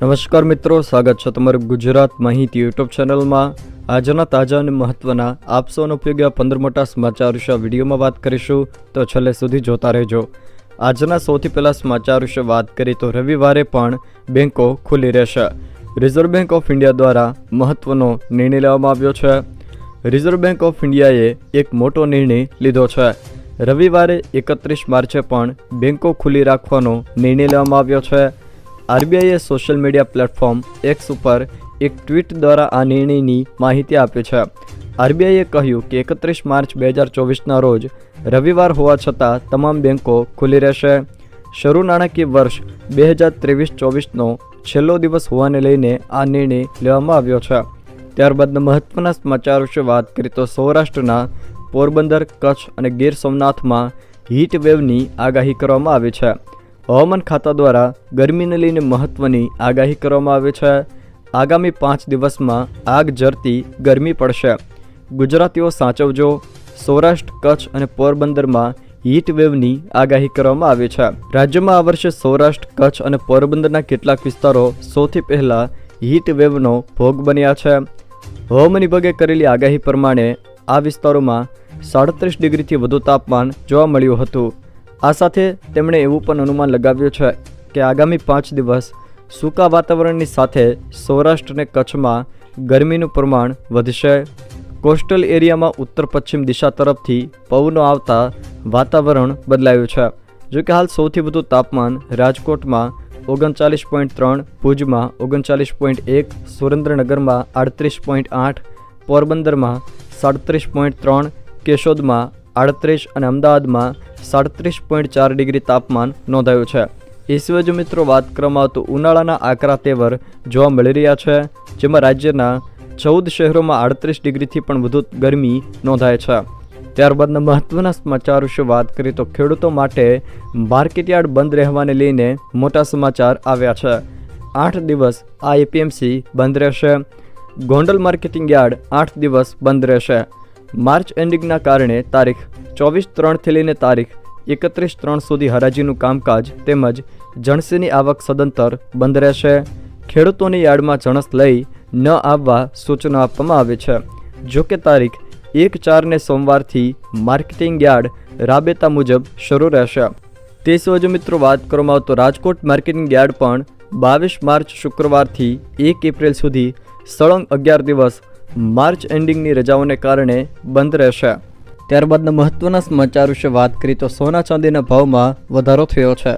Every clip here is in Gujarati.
નમસ્કાર મિત્રો, સ્વાગત છે તમારું ગુજરાત માહિતી યુટ્યુબ ચેનલમાં. આજના તાજા અને મહત્વના આપસોનો ઉપયોગ આ પંદર મોટા સમાચાર વિશે વિડીયોમાં વાત કરીશું. તો છેલ્લે સુધી જોતા રહેજો. આજના સૌથી પહેલાં સમાચાર વિશે વાત કરીએ તો રવિવારે પણ બેન્કો ખુલ્લી રહેશે. રિઝર્વ બેન્ક ઓફ ઇન્ડિયા દ્વારા મહત્વનો નિર્ણય લેવામાં આવ્યો છે. રિઝર્વ બેન્ક ઓફ ઇન્ડિયાએ એક મોટો નિર્ણય લીધો છે. રવિવારે એકત્રીસ માર્ચે પણ બેન્કો ખુલ્લી રાખવાનો નિર્ણય લેવામાં આવ્યો છે. આરબીઆઈએ સોશિયલ મીડિયા પ્લેટફોર્મ એક્સ ઉપર એક ટ્વીટ દ્વારા આ નિર્ણયની માહિતી આપી છે. આરબીઆઈએ કહ્યું કે એકત્રીસ માર્ચ બે હજાર ચોવીસના રોજ રવિવાર હોવા છતાં તમામ બેન્કો ખુલ્લી રહેશે. શરૂ નાણાકીય વર્ષ બે હજાર ત્રેવીસ ચોવીસનો છેલ્લો દિવસ હોવાને લઈને આ નિર્ણય લેવામાં આવ્યો છે. ત્યારબાદના મહત્વના સમાચાર વિશે વાત કરીએ તો સૌરાષ્ટ્રના પોરબંદર, કચ્છ અને ગીર સોમનાથમાં હીટ વેવની આગાહી કરવામાં આવી છે. હવામાન ખાતા દ્વારા ગરમીને લઈને મહત્વની આગાહી કરવામાં આવી છે. આગામી પાંચ દિવસમાં આગ જરતી ગરમી પડશે. ગુજરાતીઓ સાચવજો. સૌરાષ્ટ્ર, કચ્છ અને પોરબંદરમાં હીટ વેવની આગાહી કરવામાં આવી છે. રાજ્યમાં આ વર્ષે સૌરાષ્ટ્ર, કચ્છ અને પોરબંદરના કેટલાક વિસ્તારો સૌથી પહેલાં હીટ વેવનો ભોગ બન્યા છે. હવામાન વિભાગે કરેલી આગાહી પ્રમાણે આ વિસ્તારોમાં સાડત્રીસ ડિગ્રીથી વધુ તાપમાન જોવા મળ્યું હતું. આ સાથે તેમણે એવું પણ અનુમાન લગાવ્યું છે કે આગામી પાંચ દિવસ સૂકા વાતાવરણની સાથે સૌરાષ્ટ્ર અને કચ્છમાં ગરમીનું પ્રમાણ વધશે. કોસ્ટલ એરિયામાં ઉત્તર પશ્ચિમ દિશા તરફથી પવનો આવતા વાતાવરણ બદલાયું છે. જો કે હાલ સૌથી વધુ તાપમાન રાજકોટમાં ઓગણચાલીસ પોઈન્ટ ત્રણ, ભુજમાં ઓગણચાલીસ પોઈન્ટ એક, સુરેન્દ્રનગરમાં આડત્રીસ પોઈન્ટ આઠ, પોરબંદરમાં સાડત્રીસ પોઈન્ટ ત્રણ, કેશોદમાં આડત્રીસ અને અમદાવાદમાં સાડત્રીસ પોઈન્ટ ચાર ડિગ્રી તાપમાન નોંધાયું છે. એ મિત્રો વાત કરવામાં તો ઉનાળાના આકરા તેવર જોવા મળી રહ્યા છે, જેમાં રાજ્યના ચૌદ શહેરોમાં આડત્રીસ ડિગ્રીથી પણ વધુ ગરમી નોંધાય છે. ત્યારબાદના મહત્વના સમાચાર વિશે વાત કરીએ તો ખેડૂતો માટે માર્કેટયાર્ડ બંધ રહેવાને લઈને મોટા સમાચાર આવ્યા છે. આઠ દિવસ આ એપીએમસી બંધ રહેશે. ગોંડલ માર્કેટિંગ યાર્ડ આઠ દિવસ બંધ રહેશે. માર્ચ એન્ડિંગના કારણે તારીખ ચોવીસ ત્રણથી લઈને તારીખ એકત્રીસ ત્રણ સુધી હરાજીનું કામકાજ તેમજ જણસીની આવક સદંતર બંધ રહેશે. ખેડૂતોની યાર્ડમાં જણસ લઈ ન આવવા સૂચના આપવામાં આવી છે. જો કે તારીખ એક ચારને સોમવારથી માર્કેટિંગ યાર્ડ રાબેતા મુજબ શરૂ રહેશે. તે સિવાય મિત્રો વાત કરવામાં આવે તો રાજકોટ માર્કેટિંગ યાર્ડ પણ બાવીસ માર્ચ શુક્રવારથી એક એપ્રિલ સુધી સળંગ અગિયાર દિવસ માર્ચ એન્ડિંગની રજાઓને કારણે બંધ રહેશે. ત્યારબાદના મહત્વના સમાચાર વિશે વાત કરીએ તો સોના ચાંદીના ભાવમાં વધારો થયો છે.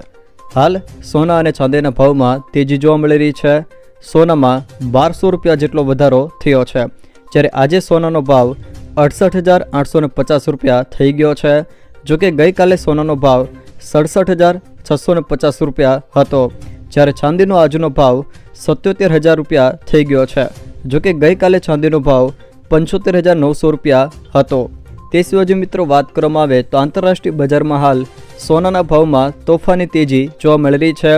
હાલ, સોના અને ચાંદીના ભાવમાં તેજી જોવા મળી રહી છે. સોનામાં બારસો રૂપિયા જેટલો વધારો થયો છે. જ્યારે આજે સોનાનો ભાવ અડસઠ હજાર આઠસો પચાસ રૂપિયા થઈ ગયો છે જોકે ગઈકાલે સોનાનો ભાવ સડસઠ હજાર છસો પચાસ રૂપિયા હતો. જ્યારે ચાંદીનો આજનો ભાવ સત્યોતેર હજાર રૂપિયા થઈ ગયો છે. જોકે ગઈકાલે ચાંદીનો ભાવ પંચોતેર હજાર નવસો રૂપિયા હતો. તે સિવાય જો મિત્રો વાત કરવામાં આવે તો આંતરરાષ્ટ્રીય બજારમાં હાલ સોનાના ભાવમાં તોફાની તેજી જોવા મળી રહી છે.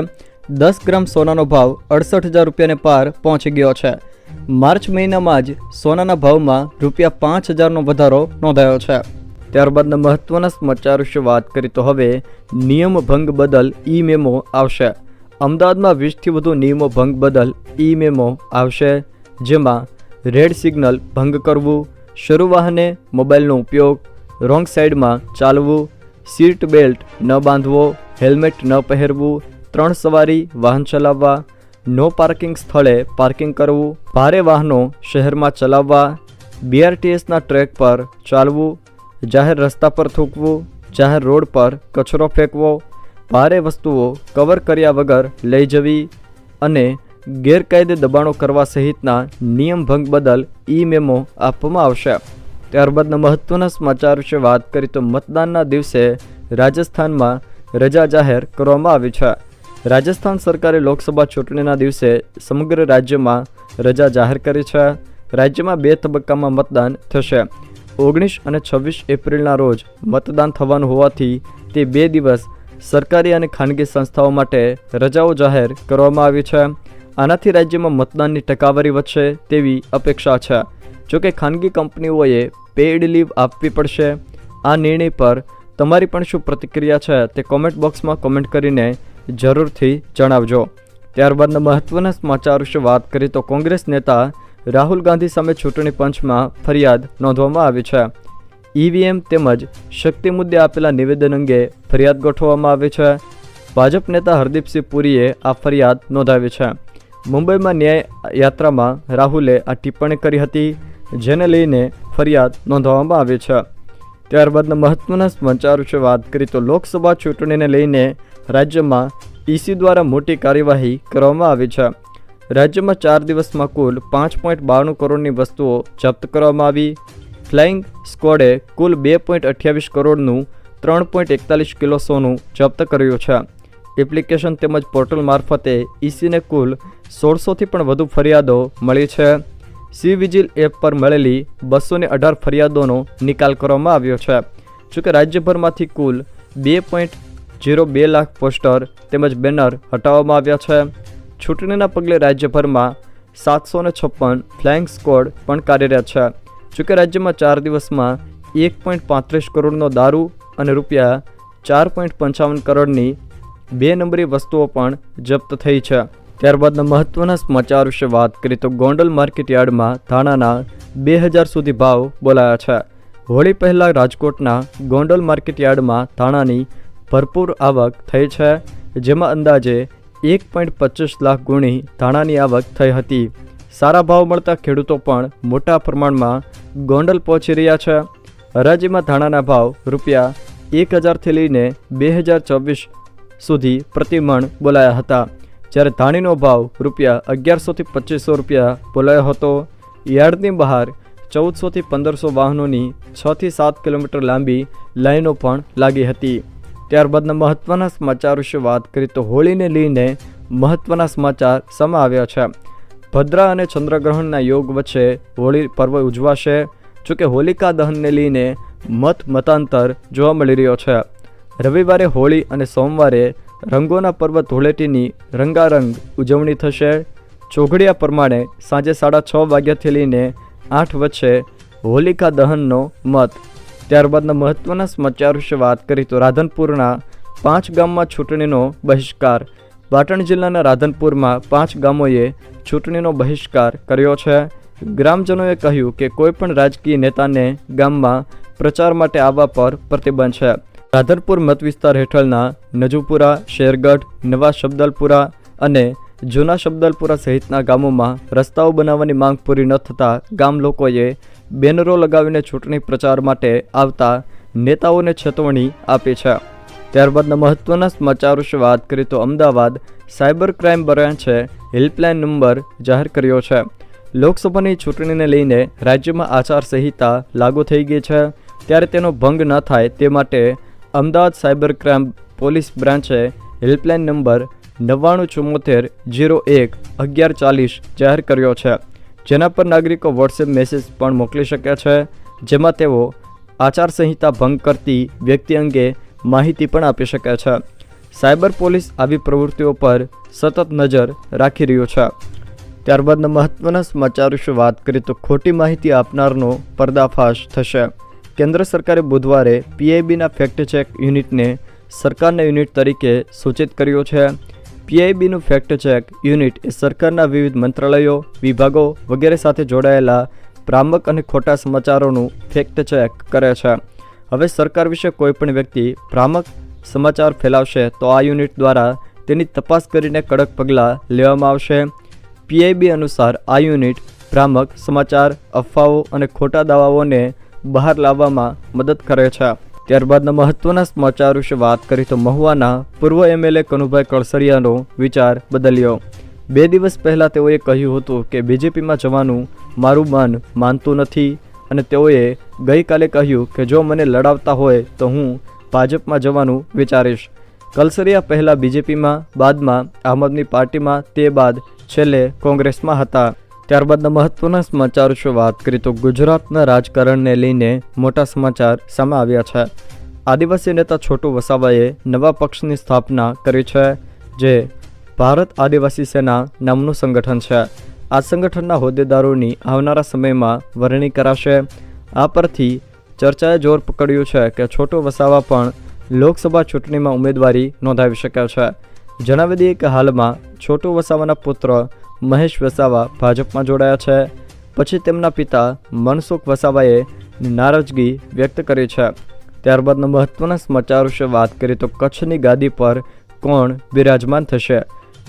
દસ ગ્રામ સોનાનો ભાવ અડસઠ હજાર રૂપિયાને પાર પહોંચી ગયો છે. માર્ચ મહિનામાં જ સોનાના ભાવમાં રૂપિયા પાંચ હજારનો વધારો નોંધાયો છે. ત્યારબાદના મહત્વના સમાચાર વિશે વાત કરીએ તો હવે નિયમ ભંગ બદલ ઈ મેમો આવશે. અમદાવાદમાં વીસથી વધુ નિયમો ભંગ બદલ ઈ મેમો આવશે. જેમાં રેડ સિગ્નલ ભંગ કરવું, શરૂ વાહને મોબાઈલનો ઉપયોગ, રોંગ સાઈડમાં ચાલવું, સીટ બેલ્ટ ન બાંધવો, હેલ્મેટ ન પહેરવું, ત્રણ સવારી વાહન ચલાવવા, નો પાર્કિંગ સ્થળે પાર્કિંગ કરવું, ભારે વાહનો શહેરમાં ચલાવવા બીઆરટીએસના ટ્રેક પર ચાલવું, જાહેર રસ્તા પર થૂકવું, જાહેર રોડ પર કચરો ફેંકવો, ભારે વસ્તુઓ કવર કર્યા વગર લઈ જવી અને ગેરકાયદે દબાણો કરવા સહિતના નિયમ ભંગ બદલ ઈ મેમો આપવામાં આવશે. ત્યારબાદના મહત્વના સમાચાર વિશે વાત કરી તો મતદાનના દિવસે રાજસ્થાનમાં રજા જાહેર કરવામાં આવી છે. રાજસ્થાન સરકારે લોકસભા ચૂંટણીના દિવસે સમગ્ર રાજ્યમાં રજા જાહેર કરી છે. રાજ્યમાં બે તબક્કામાં મતદાન થશે. ઓગણીસ અને છવ્વીસ એપ્રિલના રોજ મતદાન થવાનું હોવાથી તે બે દિવસ સરકારી અને ખાનગી સંસ્થાઓ માટે રજાઓ જાહેર કરવામાં આવી છે. આનાથી રાજ્યમાં મતદાનની ટકાવારી વધશે તેવી અપેક્ષા છે. જોકે ખાનગી કંપનીઓએ પેઇડ લીવ આપવી પડશે. આ નિર્ણય પર તમારી પણ શું પ્રતિક્રિયા છે તે કોમેન્ટ બોક્સમાં કોમેન્ટ કરીને જરૂરથી જણાવજો. ત્યારબાદના મહત્વના સમાચાર વિશે વાત કરીએ તો કોંગ્રેસ નેતા રાહુલ ગાંધી સામે ચૂંટણી પંચમાં ફરિયાદ નોંધવામાં આવી છે. ઈવીએમ તેમજ શક્તિ મુદ્દે આપેલા નિવેદન અંગે ફરિયાદ ગોઠવવામાં આવી છે. ભાજપ નેતા હરદીપસિંહ પુરીએ આ ફરિયાદ નોંધાવી છે. મુંબઈમાં ન્યાય યાત્રામાં રાહુલે આ ટિપ્પણી કરી હતી, જેને લઈને ફરિયાદ નોંધવામાં આવી છે. ત્યારબાદના મહત્વના સમાચાર વિશે વાત કરી તો લોકસભા ચૂંટણીને લઈને રાજ્યમાં ઈસી દ્વારા મોટી કાર્યવાહી કરવામાં આવી છે. રાજ્યમાં ચાર દિવસમાં કુલ પાંચ પોઈન્ટ બાણું કરોડની વસ્તુઓ જપ્ત કરવામાં આવી. ફ્લાઇંગ સ્કવોડે કુલ બે પોઈન્ટ અઠ્યાવીસ કરોડનું ત્રણ પોઈન્ટ એકતાલીસ કિલો સોનું જપ્ત કર્યું છે. એપ્લિકેશન તેમજ પોર્ટલ મારફતે ઈસીને કુલ સોળસોથી પણ વધુ ફરિયાદો મળી છે. સી વિજિલ એપ પર મળેલી બસોને અઢાર ફરિયાદોનો નિકાલ કરવામાં આવ્યો છે. જોકે રાજ્યભરમાંથી કુલ બે પોઈન્ટ જીરો બે લાખ પોસ્ટર તેમજ બેનર હટાવવામાં આવ્યા છે. ચૂંટણીના પગલે રાજ્યભરમાં સાતસો છપ્પન ફ્લાઇંગ સ્કોડ પણ કાર્યરત છે. જોકે રાજ્યમાં ચાર દિવસમાં એક પોઈન્ટ પાંત્રીસ કરોડનો દારૂ અને રૂપિયા ચાર પોઈન્ટ પંચાવન કરોડની બે નંબરી વસ્તુઓ પણ જપ્ત થઈ છે. ત્યારબાદના મહત્વના સમાચાર વિશે વાત કરીએ તો ગોંડલ માર્કેટ યાર્ડમાં ધાણાના બે હજાર સુધી ભાવ બોલાયા છે. હોળી પહેલાં રાજકોટના ગોંડલ માર્કેટયાર્ડમાં ધાણાની ભરપૂર આવક થઈ છે, જેમાં અંદાજે એક પોઈન્ટ પચીસ લાખ ગુણી ધાણાની આવક થઈ હતી. સારા ભાવ મળતા ખેડૂતો પણ મોટા પ્રમાણમાં ગોંડલ પહોંચી રહ્યા છે. હરાજીમાં ધાણાના ભાવ રૂપિયા એક હજારથી લઈને બે હજાર ચોવીસ સુધી પ્રતિમણ બોલાયા હતા. જ્યારે ધાણીનો ભાવ રૂપિયા અગિયારસોથી પચીસો રૂપિયા બોલાયો હતો, યાર્ડની બહાર ચૌદસોથી પંદરસો વાહનોની છથી સાત કિલોમીટર લાંબી લાઈનો પણ લાગી હતી. ત્યારબાદના મહત્ત્વના સમાચાર વિશે વાત કરીએ તો હોળીને લઈને મહત્ત્વના સમાચાર સામે આવ્યા છે. ભદ્રા અને ચંદ્રગ્રહણના યોગ વચ્ચે હોળી પર્વ ઉજવાશે, જોકે હોલિકા દહનને લઈને મત મતાંતર જોવા મળી રહ્યો છે. રવિવારે હોળી અને સોમવારે રંગોના પર્વ ધૂળેટીની રંગારંગ ઉજવણી થશે. ચોઘડિયા પ્રમાણે સાંજે સાડા છ વાગ્યાથી લઈને આઠ વચ્ચે હોલિકા દહનનો મત. ત્યારબાદના મહત્ત્વના સમાચાર વિશે વાત કરી તો રાધનપુરના પાંચ ગામમાં ચૂંટણીનો બહિષ્કાર. પાટણ જિલ્લાના રાધનપુરમાં પાંચ ગામોએ ચૂંટણીનો બહિષ્કાર કર્યો છે. ગ્રામજનોએ કહ્યું કે કોઈપણ રાજકીય નેતાને ગામમાં પ્રચાર માટે આવવા પર પ્રતિબંધ છે. રાધનપુર મત વિસ્તાર હેઠળના નજુપુરા, શેરગઢ, નવા શબ્દલપુરા અને જૂના શબ્દલપુરા સહિતના ગામોમાં રસ્તાઓ બનાવવાની માંગ પૂરી ન થતાં ગામ લોકોએ બેનરો લગાવીને ચૂંટણી પ્રચાર માટે આવતા નેતાઓને ચેતવણી આપી છે. ત્યારબાદના મહત્વના સમાચાર વિશે વાત કરીએ તો અમદાવાદ સાયબર ક્રાઇમ બ્રાન્ચે હેલ્પલાઇન નંબર જાહેર કર્યો છે. લોકસભાની ચૂંટણીને લઈને રાજ્યમાં આચારસંહિતા લાગુ થઈ ગઈ છે. ત્યારે તેનો ભંગ ન થાય તે માટે અમદાવાદ સાયબર ક્રાઇમ પોલીસ બ્રાન્ચે હેલ્પલાઇન નંબર નવ્વાણું ચુમ્મોતેર જીરો એક અગિયાર ચાલીસ જાહેર કર્યો છે. જેના પર નાગરિકો વોટ્સએપ મેસેજ પણ મોકલી શકે છે, જેમાં તેઓ આચારસંહિતા ભંગ કરતી વ્યક્તિ અંગે માહિતી પણ આપી શકે છે. સાયબર પોલીસ આવી પ્રવૃત્તિઓ પર સતત નજર રાખી રહ્યું છે. ત્યારબાદના મહત્ત્વના સમાચાર વિશે વાત કરીએ તો ખોટી માહિતી આપનારનો પર્દાફાશ થશે. કેન્દ્ર સરકારે બુધવારે પીઆઈબીના ફેક્ટ ચેક યુનિટને સરકારના યુનિટ તરીકે સૂચિત કર્યો છે. પીઆઈબીનું ફેક્ટ ચેક યુનિટ એ સરકારના વિવિધ મંત્રાલયો, વિભાગો વગેરે સાથે જોડાયેલા ભ્રામક અને ખોટા સમાચારોનું ફેક્ટ ચેક કરે છે. હવે સરકાર વિશે કોઈપણ વ્યક્તિ ભ્રામક સમાચાર ફેલાવશે તો આ યુનિટ દ્વારા તેની તપાસ કરીને કડક પગલાં લેવામાં આવશે. પીઆઈબી અનુસાર આ યુનિટ ભ્રામક સમાચાર, અફવાઓ અને ખોટા દાવાઓને બહાર લાવવામાં મદદ કરે છે. ત્યારબાદના મહત્વના સમાચાર વિશે વાત કરી તો મહુવાના પૂર્વ એમએલએ કનુભાઈ કળસરિયાનો વિચાર બદલ્યો. બે દિવસ પહેલાં તેઓએ કહ્યું હતું કે બીજેપીમાં જવાનું મારું મન માનતું નથી અને તેઓએ ગઈકાલે કહ્યું કે જો મને લડાવતા હોય તો હું ભાજપમાં જવાનું વિચારીશ. કલસરિયા પહેલાં બીજેપીમાં, બાદમાં આમ આદમી પાર્ટીમાં, તે બાદ છેલ્લે કોંગ્રેસમાં હતા. ત્યારબાદના મહત્વના સમાચાર વિશે વાત કરીએ તો ગુજરાતના રાજકારણને લઈને મોટા સમાચાર સામે આવ્યા છે. આદિવાસી નેતા છોટુ વસાવાએ નવા પક્ષની સ્થાપના કરી છે, જે ભારત આદિવાસી સેના નામનું સંગઠન છે. આ સંગઠનના હોદ્દેદારોની આવનારા સમયમાં વરણી કરાશે. આ પરથી ચર્ચાએ જોર પકડ્યું છે કે છોટુ વસાવા પણ લોકસભા ચૂંટણીમાં ઉમેદવારી નોંધાવી શક્યા છે. જણાવી દઈએ કે હાલમાં છોટુ વસાવાના પુત્ર મહેશ વસાવા ભાજપમાં જોડાયા છે. પછી તેમના પિતા મનસુખ વસાવાએ નારાજગી વ્યક્ત કરી છે. ત્યારબાદના મહત્વના સમાચાર વિશે વાત કરીએ તો કચ્છની ગાદી પર કોણ બિરાજમાન થશે?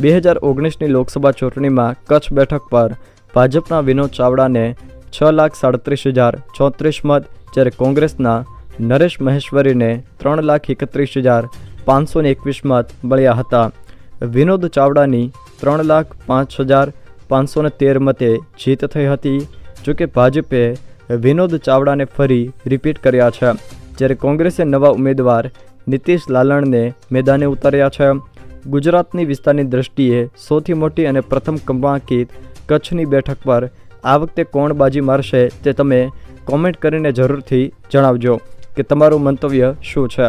બે હજાર ઓગણીસની લોકસભા ચૂંટણીમાં કચ્છ બેઠક પર ભાજપના વિનોદ ચાવડાને છ લાખ સાડત્રીસ હજાર ચોત્રીસ મત, જ્યારે કોંગ્રેસના નરેશ મહેશ્વરીને ત્રણ લાખ એકત્રીસ હજાર પાંચસો એકવીસ મત મળ્યા હતા. વિનોદ ચાવડાની ત્રણ લાખ પાંચ હજાર પાંચસોને તેર મતે જીત થઈ હતી, જોકે ભાજપે વિનોદ ચાવડાને ફરી રિપીટ કર્યા છે, જ્યારે કોંગ્રેસે નવા ઉમેદવાર નીતિશ લાલણને મેદાને ઉતાર્યા છે. ગુજરાતની વિસ્તારની દ્રષ્ટિએ સૌથી મોટી અને પ્રથમ ક્રમાંકિત કચ્છની બેઠક પર આ વખતે કોણ બાજી મારશે તે તમે કોમેન્ટ કરીને જરૂરથી જણાવજો કે તમારું મંતવ્ય શું છે.